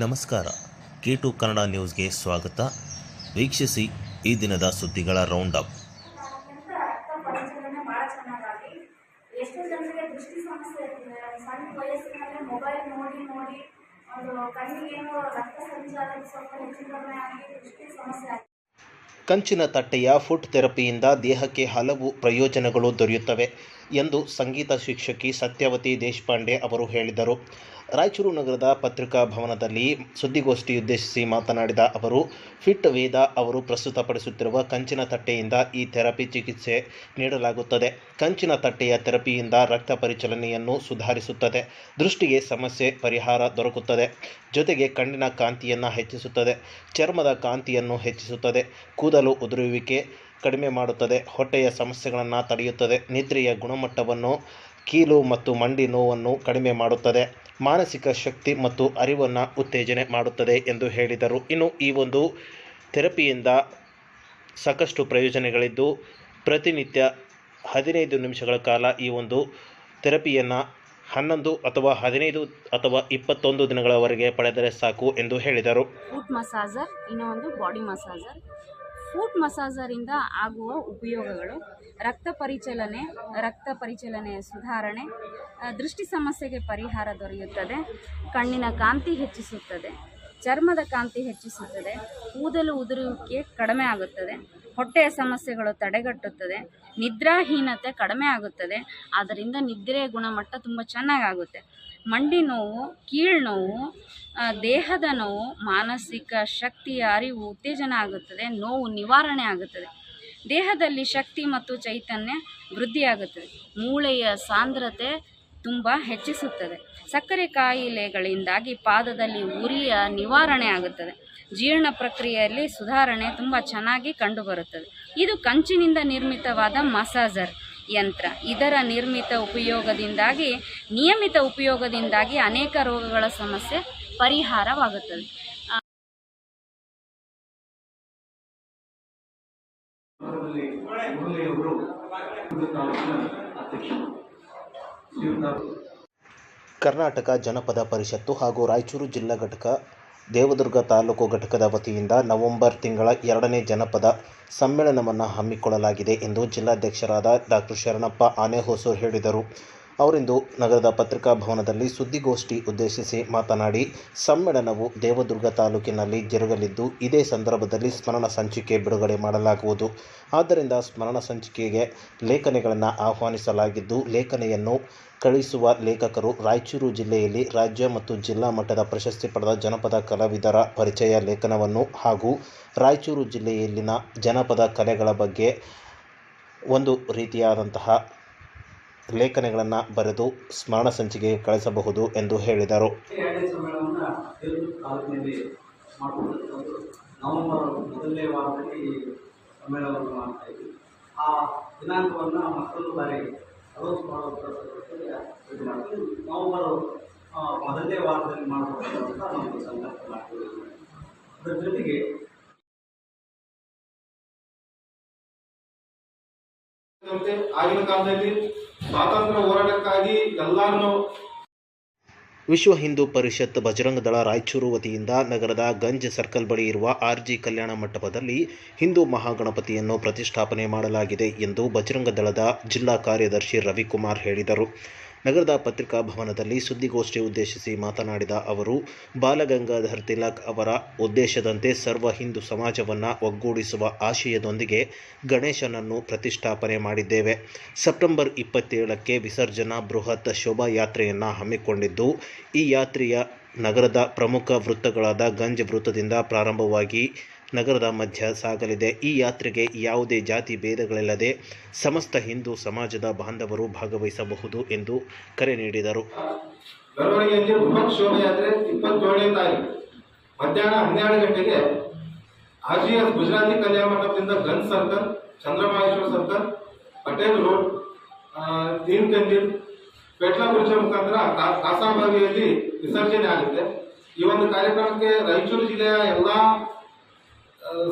ನಮಸ್ಕಾರ. K to Kannada ನ್ಯೂಸ್ಗೆ ಸ್ವಾಗತ. ವೀಕ್ಷಿಸಿ ಈ ದಿನದ ಸುದ್ದಿಗಳ ರೌಂಡ್ ಅಪ್ ಕಂಚಿನ ತಟ್ಟೆಯ ಫುಟ್ ಥೆರಪಿಯಿಂದ ದೇಹಕ್ಕೆ ಹಲವು ಪ್ರಯೋಜನಗಳು ದೊರೆಯುತ್ತವೆ ಎಂದು ಸಂಗೀತ ಶಿಕ್ಷಕಿ ಸತ್ಯವತಿ ದೇಶಪಾಂಡೆ ಅವರು ಹೇಳಿದರು. ರಾಯಚೂರು ನಗರದ ಪತ್ರಿಕಾ ಭವನದಲ್ಲಿ ಸುದ್ದಿಗೋಷ್ಠಿ ಉದ್ದೇಶಿಸಿ ಮಾತನಾಡಿದ ಅವರು, ಫಿಟ್ ವೇದ ಅವರು ಪ್ರಸ್ತುತಪಡಿಸುತ್ತಿರುವ ಕಂಚಿನ ತಟ್ಟೆಯಿಂದ ಈ ಥೆರಪಿ ಚಿಕಿತ್ಸೆ ನೀಡಲಾಗುತ್ತದೆ. ಕಂಚಿನ ತಟ್ಟೆಯ ಥೆರಪಿಯಿಂದ ರಕ್ತ ಪರಿಚಲನೆಯನ್ನು ಸುಧಾರಿಸುತ್ತದೆ. ದೃಷ್ಟಿಗೆ ಸಮಸ್ಯೆ ಪರಿಹಾರ ದೊರಕುತ್ತದೆ. ಜೊತೆಗೆ ಕಣ್ಣಿನ ಕಾಂತಿಯನ್ನು ಹೆಚ್ಚಿಸುತ್ತದೆ. ಚರ್ಮದ ಕಾಂತಿಯನ್ನು ಹೆಚ್ಚಿಸುತ್ತದೆ. ಕೂದಲು ಉದುರುವಿಕೆ ಕಡಿಮೆ ಮಾಡುತ್ತದೆ. ಹೊಟ್ಟೆಯ ಸಮಸ್ಯೆಗಳನ್ನು ತಡೆಯುತ್ತದೆ. ನಿದ್ರೆಯ ಗುಣಮಟ್ಟವನ್ನು, ಕೀಲು ಮತ್ತು ಮಂಡಿ ನೋವನ್ನು ಕಡಿಮೆ ಮಾಡುತ್ತದೆ. ಮಾನಸಿಕ ಶಕ್ತಿ ಮತ್ತು ಅರಿವನ್ನು ಉತ್ತೇಜನೆ ಮಾಡುತ್ತದೆ ಎಂದು ಹೇಳಿದರು. ಇನ್ನು ಈ ಒಂದು ಥೆರಪಿಯಿಂದ ಸಾಕಷ್ಟು ಪ್ರಯೋಜನಗಳಿದ್ದು, ಪ್ರತಿನಿತ್ಯ ಹದಿನೈದು ನಿಮಿಷಗಳ ಕಾಲ ಈ ಒಂದು ಥೆರಪಿಯನ್ನು ಹನ್ನೊಂದು ಅಥವಾ ಹದಿನೈದು ಅಥವಾ ಇಪ್ಪತ್ತೊಂದು ದಿನಗಳವರೆಗೆ ಪಡೆದರೆ ಸಾಕು ಎಂದು ಹೇಳಿದರು. ಫುಟ್ ಮಸಾಜರ್ ಇನ್ನೂ ಒಂದು ಬಾಡಿ ಮಸಾಜರ್. ಫೂಟ್ ಮಸಾಜರಿಂದ ಆಗುವ ಉಪಯೋಗಗಳು. ರಕ್ತ ಪರಿಚಲನೆ, ರಕ್ತ ಪರಿಚಲನೆಯ ಸುಧಾರಣೆ ದೃಷ್ಟಿ ಸಮಸ್ಯೆಗೆ ಪರಿಹಾರ ದೊರೆಯುತ್ತದೆ. ಕಣ್ಣಿನ ಕಾಂತಿ ಹೆಚ್ಚಿಸುತ್ತದೆ. ಚರ್ಮದ ಕಾಂತಿ ಹೆಚ್ಚಿಸುತ್ತದೆ. ಕೂದಲು ಉದುರುವಿಕೆ ಕಡಿಮೆ ಆಗುತ್ತದೆ. ಹೊಟ್ಟೆಯ ಸಮಸ್ಯೆಗಳು ತಡೆಗಟ್ಟುತ್ತದೆ. ನಿದ್ರಾಹೀನತೆ ಕಡಿಮೆ ಆಗುತ್ತದೆ. ಆದ್ದರಿಂದ ನಿದ್ರೆಯ ಗುಣಮಟ್ಟ ತುಂಬ ಚೆನ್ನಾಗಾಗುತ್ತೆ. ಮಂಡಿ ನೋವು ಕೀಳು ನೋವು ಆ, ದೇಹದ ನೋವು ಮಾನಸಿಕ ಶಕ್ತಿಯ ಅರಿವು ಉತ್ತೇಜನ ಆಗುತ್ತದೆ ನೋವು ನಿವಾರಣೆ ಆಗುತ್ತದೆ. ದೇಹದಲ್ಲಿ ಶಕ್ತಿ ಮತ್ತು ಚೈತನ್ಯ ವೃದ್ಧಿಯಾಗುತ್ತದೆ. ಮೂಳೆಯ ಸಾಂದ್ರತೆ ತುಂಬ ಹೆಚ್ಚಿಸುತ್ತದೆ. ಸಕ್ಕರೆ ಕಾಯಿಲೆಗಳಿಂದಾಗಿ ಪಾದದಲ್ಲಿ ಉರಿಯ ನಿವಾರಣೆ ಆಗುತ್ತದೆ. ಜೀರ್ಣ ಪ್ರಕ್ರಿಯೆಯಲ್ಲಿ ಸುಧಾರಣೆ ತುಂಬ ಚೆನ್ನಾಗಿ ಕಂಡುಬರುತ್ತದೆ. ಇದು ಕಂಚಿನಿಂದ ನಿರ್ಮಿತವಾದ ಮಸಾಜರ್. ಯಂತ್ರ. ಇದರ ನಿರ್ಮಿತ ಉಪಯೋಗದಿಂದಾಗಿ ನಿಯಮಿತ ಉಪಯೋಗದಿಂದಾಗಿ ಅನೇಕ ರೋಗಗಳ ಸಮಸ್ಯೆ ಪರಿಹಾರವಾಗುತ್ತದೆ. ಕರ್ನಾಟಕ ಜನಪದ ಪರಿಷತ್ತು ಹಾಗೂ ರಾಯಚೂರು ಜಿಲ್ಲಾ ಘಟಕ ದೇವದುರ್ಗ ತಾಲೂಕು ಘಟಕದ ವತಿಯಿಂದ ನವೆಂಬರ್ ತಿಂಗಳ ಎರಡನೇ ಜನಪದ ಸಮ್ಮೇಳನವನ್ನು ಹಮ್ಮಿಕೊಳ್ಳಲಾಗಿದೆ ಎಂದು ಜಿಲ್ಲಾಧ್ಯಕ್ಷರಾದ ಡಾಕ್ಟರ್ ಶರಣಪ್ಪ ಆನೆಹೊಸೂರು ಹೇಳಿದರು. ಅವರಿಂದು ನಗರದ ಪತ್ರಿಕಾ ಭವನದಲ್ಲಿ ಸುದ್ದಿಗೋಷ್ಠಿ ಉದ್ದೇಶಿಸಿ ಮಾತನಾಡಿ, ಸಮ್ಮೇಳನವು ದೇವದುರ್ಗ ತಾಲೂಕಿನಲ್ಲಿ ಜರುಗಲಿದ್ದು, ಇದೇ ಸಂದರ್ಭದಲ್ಲಿ ಸ್ಮರಣ ಸಂಚಿಕೆ ಬಿಡುಗಡೆ ಮಾಡಲಾಗುವುದು. ಆದ್ದರಿಂದ ಸ್ಮರಣ ಸಂಚಿಕೆಗೆ ಲೇಖನೆಗಳನ್ನು ಆಹ್ವಾನಿಸಲಾಗಿದ್ದು, ಲೇಖನೆಯನ್ನು ಕಳುಹಿಸುವ ಲೇಖಕರು ರಾಯಚೂರು ಜಿಲ್ಲೆಯಲ್ಲಿ ರಾಜ್ಯ ಮತ್ತು ಜಿಲ್ಲಾ ಮಟ್ಟದ ಪ್ರಶಸ್ತಿ ಪಡೆದ ಜನಪದ ಕಲಾವಿದರ ಪರಿಚಯ ಲೇಖನವನ್ನು ಹಾಗೂ ರಾಯಚೂರು ಜಿಲ್ಲೆಯಲ್ಲಿನ ಜನಪದ ಕಲೆಗಳ ಬಗ್ಗೆ ಒಂದು ರೀತಿಯಾದಂತಹ ಲೇಖನಗಳನ್ನು ಬರೆದು ಸ್ಮರಣ ಸಂಚಿಕೆಗೆ ಕಳಿಸಬಹುದು ಎಂದು ಹೇಳಿದರು. ಆ ದಿನಾಂಕವನ್ನು ಮತ್ತೊಂದು ಬಾರಿ ಮಾಡುವಂಥ ಸಂದರ್ಭದಲ್ಲಿ ಇದು ಮಾಡ್ತೀವಿ. ನವೆಂಬರ್ ಮೊದಲನೇ ವಾರದಲ್ಲಿ ಮಾಡಬೇಕು ಅಂತ ಸಂಕಲ್ಪ ಮಾಡ್ತೀವಿ. ಅದರ ಜೊತೆಗೆ ಆಗಿನ ಕಾಲದಲ್ಲಿ ಸ್ವಾತಂತ್ರ್ಯ ಹೋರಾಟಕ್ಕಾಗಿ ಎಲ್ಲಾರನ್ನು ವಿಶ್ವ ಹಿಂದೂ ಪರಿಷತ್ ಬಜರಂಗ ದಳ ರಾಯಚೂರು ವತಿಯಿಂದ ನಗರದ ಗಂಜ್ ಸರ್ಕಲ್ ಬಳಿ ಇರುವ ಆರ್ಜಿ ಕಲ್ಯಾಣ ಮಂಟಪದಲ್ಲಿ ಹಿಂದೂ ಮಹಾಗಣಪತಿಯನ್ನು ಪ್ರತಿಷ್ಠಾಪನೆ ಮಾಡಲಾಗಿದೆ ಎಂದು ಬಜರಂಗ ದಳದ ಜಿಲ್ಲಾ ಕಾರ್ಯದರ್ಶಿ ರವಿಕುಮಾರ್ ಹೇಳಿದರು. ನಗರದ ಪತ್ರಿಕಾ ಭವನದಲ್ಲಿ ಸುದ್ದಿಗೋಷ್ಠಿ ಉದ್ದೇಶಿಸಿ ಮಾತನಾಡಿದ ಅವರು, ಬಾಲಗಂಗಾಧರ್ ತಿಲಕ್ ಅವರ ಉದ್ದೇಶದಂತೆ ಸರ್ವ ಹಿಂದೂ ಸಮಾಜವನ್ನು ಒಗ್ಗೂಡಿಸುವ ಆಶಯದೊಂದಿಗೆ ಗಣೇಶನನ್ನು ಪ್ರತಿಷ್ಠಾಪನೆ ಮಾಡಿದ್ದೇವೆ. ಸೆಪ್ಟೆಂಬರ್ ಇಪ್ಪತ್ತೇಳಕ್ಕೆ ವಿಸರ್ಜನಾ ಬೃಹತ್ ಶೋಭಾಯಾತ್ರೆಯನ್ನು ಹಮ್ಮಿಕೊಂಡಿದ್ದು, ಈ ಯಾತ್ರೆಯ ನಗರದ ಪ್ರಮುಖ ವೃತ್ತಗಳಾದ ಗಂಜ್ ವೃತ್ತದಿಂದ ಪ್ರಾರಂಭವಾಗಿ ನಗರದ ಮಧ್ಯ ಸಾಗಲಿದೆ. ಈ ಯಾತ್ರೆಗೆ ಯಾವುದೇ ಜಾತಿ ಭೇದಗಳಿಲ್ಲದೆ ಸಮಸ್ತ ಹಿಂದೂ ಸಮಾಜದ ಬಾಂಧವರು ಭಾಗವಹಿಸಬಹುದು ಎಂದು ಕರೆ ನೀಡಿದರು. ಮೆರವಣಿಗೆಯಲ್ಲಿ ಬೃಹತ್ ಮಧ್ಯಾಹ್ನ ಹನ್ನೆರಡು ಗಂಟೆಗೆ ಆರ್ ಗುಜರಾತಿ ಕಲ್ಯಾಣ ಮಂಟಪದಿಂದ gun circle, Chandramaheshwar circle, Patel road Deen Kandil Petla bridge ಮುಖಾಂತರ ಕಾಸಾಬಾವಿಯಲ್ಲಿ ವಿಸರ್ಜನೆ ಆಗುತ್ತೆ. ಈ ಒಂದು ಕಾರ್ಯಕ್ರಮಕ್ಕೆ ರಾಯಚೂರು ಜಿಲ್ಲೆಯ ಎಲ್ಲಾ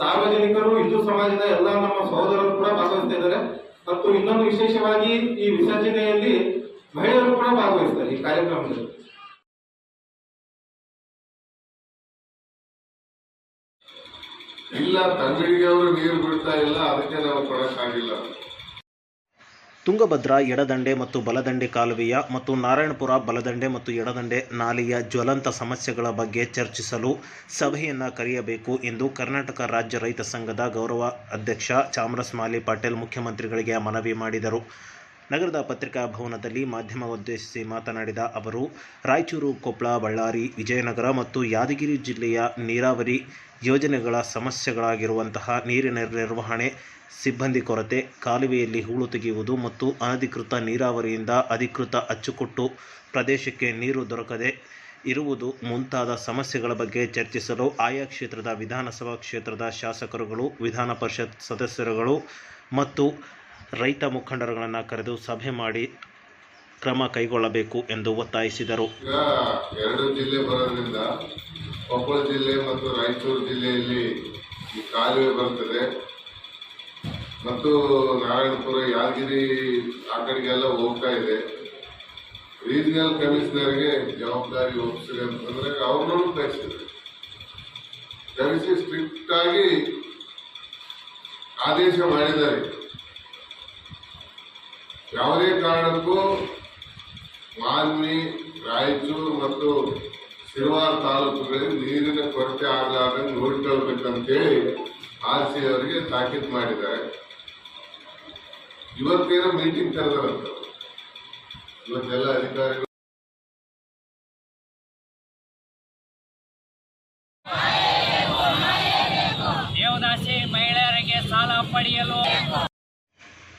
ಸಾರ್ವಜನಿಕರು, ಹಿಂದೂ ಸಮಾಜದ ಎಲ್ಲ ನಮ್ಮ ಸಹೋದರರು ಕೂಡ ಭಾಗವಹಿಸ್ತಾ ಇದ್ದಾರೆ. ಮತ್ತು ಇನ್ನೊಂದು ವಿಶೇಷವಾಗಿ ಈ ವಿಸರ್ಜನೆಯಲ್ಲಿ ಮಹಿಳೆಯರು ಕೂಡ ಭಾಗವಹಿಸ್ತಾರೆ ಈ ಕಾರ್ಯಕ್ರಮದಲ್ಲಿ. ಇಲ್ಲ ತಂಬಿಡಿಗೆ ಅವರು ನೀರು ಬಿಡ್ತಾ ಇಲ್ಲ, ಅದಕ್ಕೆ ನಾವು ಕೊಡಕ್ಕಾಗಿಲ್ಲ. ತುಂಗಭದ್ರಾ, ಎಡದಂಡೆ ಮತ್ತು ಬಲದಂಡೆ ಕಾಲುವೆಯ ಮತ್ತು ನಾರಾಯಣಪುರ, ಬಲದಂಡೆ ಮತ್ತು ಎಡದಂಡೆ ನಾಲೆಯ ಜ್ವಲಂತ ಸಮಸ್ಯೆಗಳ ಬಗ್ಗೆ ಚರ್ಚಿಸಲು ಸಭೆಯನ್ನು ಕರೆಯಬೇಕು ಎಂದು ಕರ್ನಾಟಕ ರಾಜ್ಯ ರೈತ ಸಂಘದ ಗೌರವ ಅಧ್ಯಕ್ಷ ಚಾಮರಸ್ ಮಾಲಿ ಪಾಟೀಲ್ ಮುಖ್ಯಮಂತ್ರಿಗಳಿಗೆ ಮನವಿ ಮಾಡಿದರು. ನಗರದ ಪತ್ರಿಕಾ ಭವನದಲ್ಲಿ ಮಾಧ್ಯಮ ಉದ್ದೇಶಿಸಿ ಮಾತನಾಡಿದ ಅವರು, ರಾಯಚೂರು ಕೊಪ್ಪಳ ಬಳ್ಳಾರಿ, ವಿಜಯನಗರ ಮತ್ತು ಯಾದಗಿರಿ ಜಿಲ್ಲೆಯ ನೀರಾವರಿ ಯೋಜನೆಗಳ ಸಮಸ್ಯೆಗಳಾಗಿರುವಂತಹ ನೀರಿನ ನಿರ್ವಹಣೆ, ಸಿಬ್ಬಂದಿ ಕೊರತೆ, ಕಾಲುವೆಯಲ್ಲಿ ಹೂಳು ತೆಗೆಯುವುದು ಮತ್ತು ಅನಧಿಕೃತ ನೀರಾವರಿಯಿಂದ ಅಧಿಕೃತ ಅಚ್ಚುಕಟ್ಟು ಪ್ರದೇಶಕ್ಕೆ ನೀರು ದೊರಕದೆ ಇರುವುದು ಮುಂತಾದ ಸಮಸ್ಯೆಗಳ ಬಗ್ಗೆ ಚರ್ಚಿಸಲು ಆಯಾ ಕ್ಷೇತ್ರದ ವಿಧಾನಸಭಾ ಕ್ಷೇತ್ರದ ಶಾಸಕರುಗಳು, ವಿಧಾನ ಪರಿಷತ್ ಸದಸ್ಯರುಗಳು ಮತ್ತು ರೈತ ಮುಖಂಡರುಗಳನ್ನು ಕರೆದು ಸಭೆ ಮಾಡಿ ಕ್ರಮ ಕೈಗೊಳ್ಳಬೇಕು ಎಂದು ಒತ್ತಾಯಿಸಿದರು. ಎರಡು ಜಿಲ್ಲೆ ಬರೋದ್ರಿಂದ ಕೊಪ್ಪಳ ಜಿಲ್ಲೆ ಮತ್ತು ರಾಯಚೂರು ಜಿಲ್ಲೆಯಲ್ಲಿ ಈ ಕಾಲುವೆ ಬರ್ತದೆ. ಮತ್ತು ನಾರಾಯಣಪುರ, ಯಾದಗಿರಿ ಆ ಕಡೆಗೆಲ್ಲ ಹೋಗ್ತಾ ಇದೆ. ರೀಜನಲ್ ಕಮಿಷನರ್ಗೆ ಜವಾಬ್ದಾರಿ ಒಪ್ಪಿಸ್ರಿ ಅಂತಂದ್ರೆ ಅವ್ರನ್ನೂ ಕಳಿಸಿದ್ರು ಕಳಿಸಿ ಸ್ಟ್ರಿಕ್ಟ್ ಆಗಿ ಆದೇಶ ಮಾಡಿದ್ದಾರೆ. ಯಾವುದೇ ಕಾರಣಕ್ಕೂ ಮಾನ್ವಿ, ರಾಯಚೂರು ಮತ್ತು ಸಿರುವಾರ್ ತಾಲೂಕುಗಳಲ್ಲಿ ನೀರಿನ ಕೊರತೆ ಆಗಲಾರ್ದಂಗೆ ನೋಡ್ಕೊಳ್ಬೇಕಂತೇಳಿ ಆರ್ ಸಿ ಅವರಿಗೆ ತಾಕೀತು ಮಾಡಿದ್ದಾರೆ. ಇವತ್ತೇನೋ ಮೀಟಿಂಗ್ ಕರೆದಾರಂತ ಇವತ್ತೆಲ್ಲ ಅಧಿಕಾರಿಗಳು ದೇವದಾಸಿ ಮಹಿಳೆಯರಿಗೆ ಸಾಲ ಪಡೆಯಲು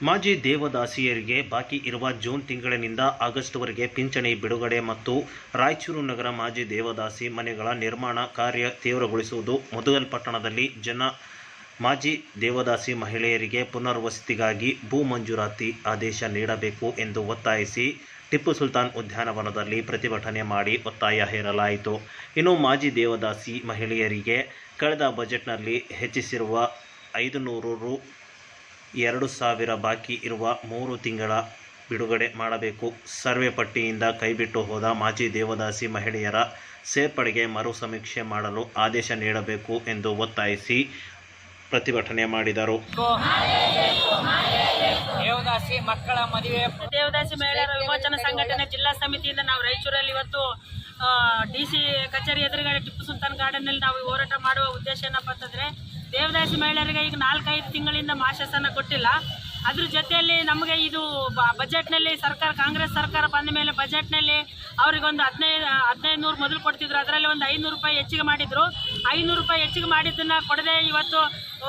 ಮಾಜಿ ದೇವದಾಸಿಯರಿಗೆ ಬಾಕಿ ಇರುವ ಜೂನ್ ತಿಂಗಳಿನಿಂದ ಆಗಸ್ಟ್ವರೆಗೆ ಪಿಂಚಣಿ ಬಿಡುಗಡೆ ಮತ್ತು ರಾಯಚೂರು ನಗರ ಮಾಜಿ ದೇವದಾಸಿ ಮನೆಗಳ ನಿರ್ಮಾಣ ಕಾರ್ಯ ತೀವ್ರಗೊಳಿಸುವುದು ಮೊದಲ ಪಟ್ಟಣದಲ್ಲಿ ಜನ ಮಾಜಿ ದೇವದಾಸಿ ಮಹಿಳೆಯರಿಗೆ ಪುನರ್ವಸತಿಗಾಗಿ ಭೂ ಮಂಜೂರಾತಿ ಆದೇಶ ನೀಡಬೇಕು ಎಂದು ಒತ್ತಾಯಿಸಿ ಟಿಪ್ಪು ಸುಲ್ತಾನ್ ಉದ್ಯಾನವನದಲ್ಲಿ ಪ್ರತಿಭಟನೆ ಮಾಡಿ ಒತ್ತಾಯ ಹೇರಲಾಯಿತು. ಇನ್ನು ಮಾಜಿ ದೇವದಾಸಿ ಮಹಿಳೆಯರಿಗೆ ಕಳೆದ ಬಜೆಟ್ನಲ್ಲಿ ಹೆಚ್ಚಿಸಿರುವ ಐದು ನೂರು ರು ಎರಡು ಸಾವಿರ ಬಾಕಿ ಇರುವ ಮೂರು ತಿಂಗಳ ಬಿಡುಗಡೆ ಮಾಡಬೇಕು. ಸರ್ವೆ ಪಟ್ಟಿಯಿಂದ ಕೈಬಿಟ್ಟು ಹೋದ ಮಾಜಿ ದೇವದಾಸಿ ಮಹಿಳೆಯರ ಸೇರ್ಪಡೆಗೆ ಮರು ಸಮೀಕ್ಷೆ ಮಾಡಲು ಆದೇಶ ನೀಡಬೇಕು ಎಂದು ಒತ್ತಾಯಿಸಿ ಪ್ರತಿಭಟನೆ ಮಾಡಿದರು. ದೇವದಾಸಿ ಮಕ್ಕಳ ಮದುವೆ. ದೇವದಾಸಿ ಮಹಿಳೆಯರ ವಿಮೋಚನಾ ಸಂಘಟನೆ ಜಿಲ್ಲಾ ಸಮಿತಿಯಿಂದ ನಾವು ರಾಯಚೂರಲ್ಲಿ ಇವತ್ತು ಡಿ ಸಿ ಕಚೇರಿ ಎದುರುಗಡೆ ಟಿಪ್ಪು ಸುಲ್ತಾನ್ ಗಾರ್ಡನ್ನಲ್ಲಿ ನಾವು ಹೋರಾಟ ಮಾಡುವ ಉದ್ದೇಶ ಏನಪ್ಪ ಅಂತಂದರೆ ದೇವದಾಸಿ ಮಹಿಳೆಯರಿಗೆ ಈಗ ನಾಲ್ಕೈದು ತಿಂಗಳಿಂದ ಮಾಶಾಸನ ಕೊಟ್ಟಿಲ್ಲ. ಅದ್ರ ಜೊತೆಯಲ್ಲಿ ನಮಗೆ ಇದು ಬಜೆಟ್ನಲ್ಲಿ ಸರ್ಕಾರ, ಕಾಂಗ್ರೆಸ್ ಸರ್ಕಾರ ಬಂದ ಮೇಲೆ ಬಜೆಟ್ನಲ್ಲಿ ಅವ್ರಿಗೊಂದು ಹದಿನೈದು ಹದಿನೈದು ನೂರು ಮೊದಲು ಕೊಡ್ತಿದ್ರು. ಅದರಲ್ಲಿ ಒಂದು ಐನೂರು ರೂಪಾಯಿ ಹೆಚ್ಚಿಗೆ ಮಾಡಿದ್ರು. ಐನೂರು ರೂಪಾಯಿ ಹೆಚ್ಚಿಗೆ ಮಾಡಿದ್ದನ್ನು ಕೊಡದೆ ಇವತ್ತು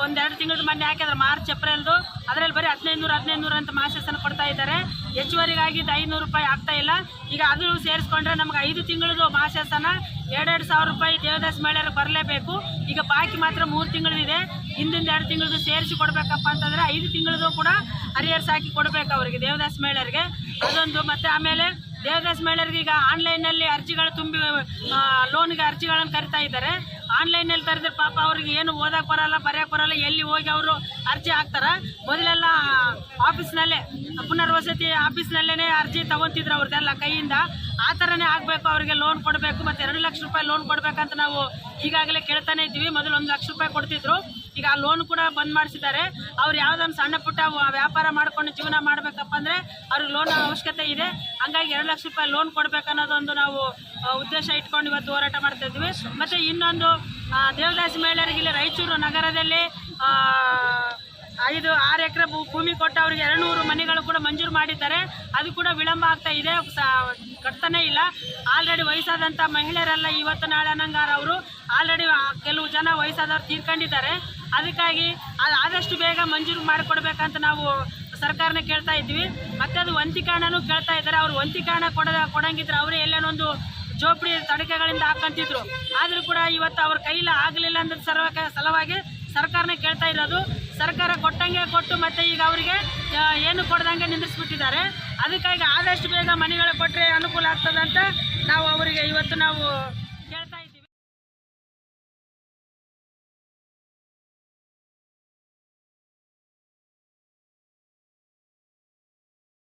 ಒಂದೆರಡು ತಿಂಗಳ ಮೊನ್ನೆ ಹಾಕಿದ್ರೆ, ಮಾರ್ಚ್, ಏಪ್ರಿಲ್ದು. ಅದರಲ್ಲಿ ಬರೀ ಹದಿನೈದು ನೂರು ಹದಿನೈದು ನೂರು ಅಂತ ಮಾಸಾಸನ ಕೊಡ್ತಾ ಇದ್ದಾರೆ. ಹೆಚ್ಚುವರಿಗಾಗಿದ್ದು ಐನೂರು ರೂಪಾಯಿ ಆಗ್ತಾ ಇಲ್ಲ. ಈಗ ಅದು ಸೇರಿಸ್ಕೊಂಡ್ರೆ ನಮ್ಗೆ ಐದು ತಿಂಗಳದು ಮಾಸಾಸನ ಎರಡೆರಡು ಸಾವಿರ ರೂಪಾಯಿ ದೇವದಾಸ್ ಮಹಿಳೆಯರು ಬರಲೇಬೇಕು. ಈಗ ಬಾಕಿ ಮಾತ್ರ ಮೂರು ತಿಂಗಳಿದೆ. ಹಿಂದಿಂದ ಎರಡು ತಿಂಗಳದು ಸೇರಿಸಿ ಕೊಡಬೇಕಪ್ಪ ಅಂತಂದರೆ ಐದು ತಿಂಗಳದು ಕೂಡ ಹರಿಯರ್ಸ್ ಹಾಕಿ ಕೊಡಬೇಕು ಅವರಿಗೆ ದೇವದಾಸ್ ಮಹಿಳೆಯರಿಗೆ. ಅದೊಂದು ಮತ್ತು ಆಮೇಲೆ ದೇವದಾಸ್ ಮಹಿಳೆಯರಿಗೆ ಈಗ ಆನ್ಲೈನಲ್ಲಿ ಅರ್ಜಿಗಳು ತುಂಬಿ ಲೋನ್ಗೆ ಅರ್ಜಿಗಳನ್ನು ಕರಿತಾ ಇದ್ದಾರೆ. ಆನ್ಲೈನಲ್ಲಿ ತರಿದ್ರೆ ಪಾಪ ಅವ್ರಿಗೆ ಏನು ಓದಕ್ಕೆ ಬರಲ್ಲ ಬರೆಯಕ್ಕೆ ಬರಲ್ಲ, ಎಲ್ಲಿ ಹೋಗಿ ಅವರು ಅರ್ಜಿ ಹಾಕ್ತಾರ? ಮೊದಲೆಲ್ಲ ಆಫೀಸ್ನಲ್ಲೇ ಪುನರ್ವಸತಿ ಆಫೀಸ್ನಲ್ಲೇ ಅರ್ಜಿ ತಗೊತಿದ್ರು ಅವ್ರದ್ದೆಲ್ಲ ಕೈಯಿಂದ. ಆ ಥರನೇ ಆಗಬೇಕು, ಅವರಿಗೆ ಲೋನ್ ಕೊಡಬೇಕು, ಮತ್ತು ಎರಡು ಲಕ್ಷ ರೂಪಾಯಿ ಲೋನ್ ಕೊಡಬೇಕಂತ ನಾವು ಈಗಾಗಲೇ ಕೇಳ್ತಾನೆ ಇದ್ದೀವಿ. ಮೊದಲು ಒಂದು ಲಕ್ಷ ರೂಪಾಯಿ ಕೊಡ್ತಿದ್ರು. ಈಗ ಆ ಲೋನ್ ಕೂಡ ಬಂದ್ ಮಾಡಿಸಿದ್ದಾರೆ. ಅವ್ರು ಯಾವುದೊಂದು ಸಣ್ಣ ಪುಟ್ಟ ವ್ಯಾಪಾರ ಮಾಡ್ಕೊಂಡು ಜೀವನ ಮಾಡಬೇಕಪ್ಪ ಅಂದರೆ ಅವ್ರಿಗೆ ಲೋನ್ ಅವಶ್ಯಕತೆ ಇದೆ. ಹಂಗಾಗಿ ಎರಡು ಲಕ್ಷ ರೂಪಾಯಿ ಲೋನ್ ಕೊಡ್ಬೇಕು ಅನ್ನೋದೊಂದು ನಾವು ಉದ್ದೇಶ ಇಟ್ಕೊಂಡು ಇವತ್ತು ಹೋರಾಟ ಮಾಡ್ತಾ ಇದ್ವಿ ಮತ್ತು ಇನ್ನೊಂದು ದೇವದಾಸಿ ಮಹಿಳೆಯರಿಗೆ ಇಲ್ಲಿ ರಾಯಚೂರು ನಗರದಲ್ಲಿ ಐದು, ಆರು ಎಕರೆ ಭೂಮಿ ಕೊಟ್ಟು ಅವರಿಗೆ ಎರಡು ಮನೆಗಳು ಕೂಡ ಮಂಜೂರು ಮಾಡಿದ್ದಾರೆ. ಅದು ಕೂಡ ವಿಳಂಬ ಆಗ್ತಾ ಇದೆ. ಕಟ್ತಾನೇ ಇಲ್ಲ. ಆಲ್ರೆಡಿ ವಯಸ್ಸಾದಂಥ ಮಹಿಳೆಯರೆಲ್ಲ ಇವತ್ತು ನಾಳೆ ಅನ್ನಂಗಾರ ಅವರು. ಆಲ್ರೆಡಿ ಕೆಲವು ಜನ ವಯಸ್ಸಾದವ್ರು ತೀರ್ಕೊಂಡಿದ್ದಾರೆ. ಅದಕ್ಕಾಗಿ ಅದು ಆದಷ್ಟು ಬೇಗ ಮಂಜೂರು ಮಾಡಿಕೊಡ್ಬೇಕಂತ ನಾವು ಸರ್ಕಾರನ ಕೇಳ್ತಾ ಇದ್ವಿ. ಮತ್ತು ಅದು ವಂತಿಕಾಣನೂ ಕೇಳ್ತಾ ಇದ್ದಾರೆ. ಅವ್ರು ವಂತಿಕಾಣ ಕೊಡ, ಕೊಡಂಗಿದ್ರೆ ಅವರೇ ಎಲ್ಲೇನೊಂದು ಜೋಪಡಿ ತಡಕೆಗಳಿಂದ ಹಾಕಂತಿದ್ರು. ಆದರೂ ಕೂಡ ಇವತ್ತು ಅವ್ರ ಕೈಲಿ ಆಗಲಿಲ್ಲ ಅಂದ್ರೆ ಸರ್ವಕ, ಸಲುವಾಗಿ ಸರ್ಕಾರನ ಕೇಳ್ತಾ ಇರೋದು. ಸರ್ಕಾರ ಕೊಟ್ಟಂಗೆ ಕೊಟ್ಟು ಮತ್ತೆ ಈಗ ಅವರಿಗೆ ಏನು ಕೊಡ್ದಂಗೆ ನಿಂದಿಸ್ಬಿಟ್ಟಿದ್ದಾರೆ ಅದಕ್ಕಾಗಿ ಆದಷ್ಟು ಬೇಗ ಮನೆಗಳು ಕೊಟ್ಟರೆ ಅನುಕೂಲ ಆಗ್ತದಂತ ನಾವು ಅವರಿಗೆ ಇವತ್ತು ನಾವು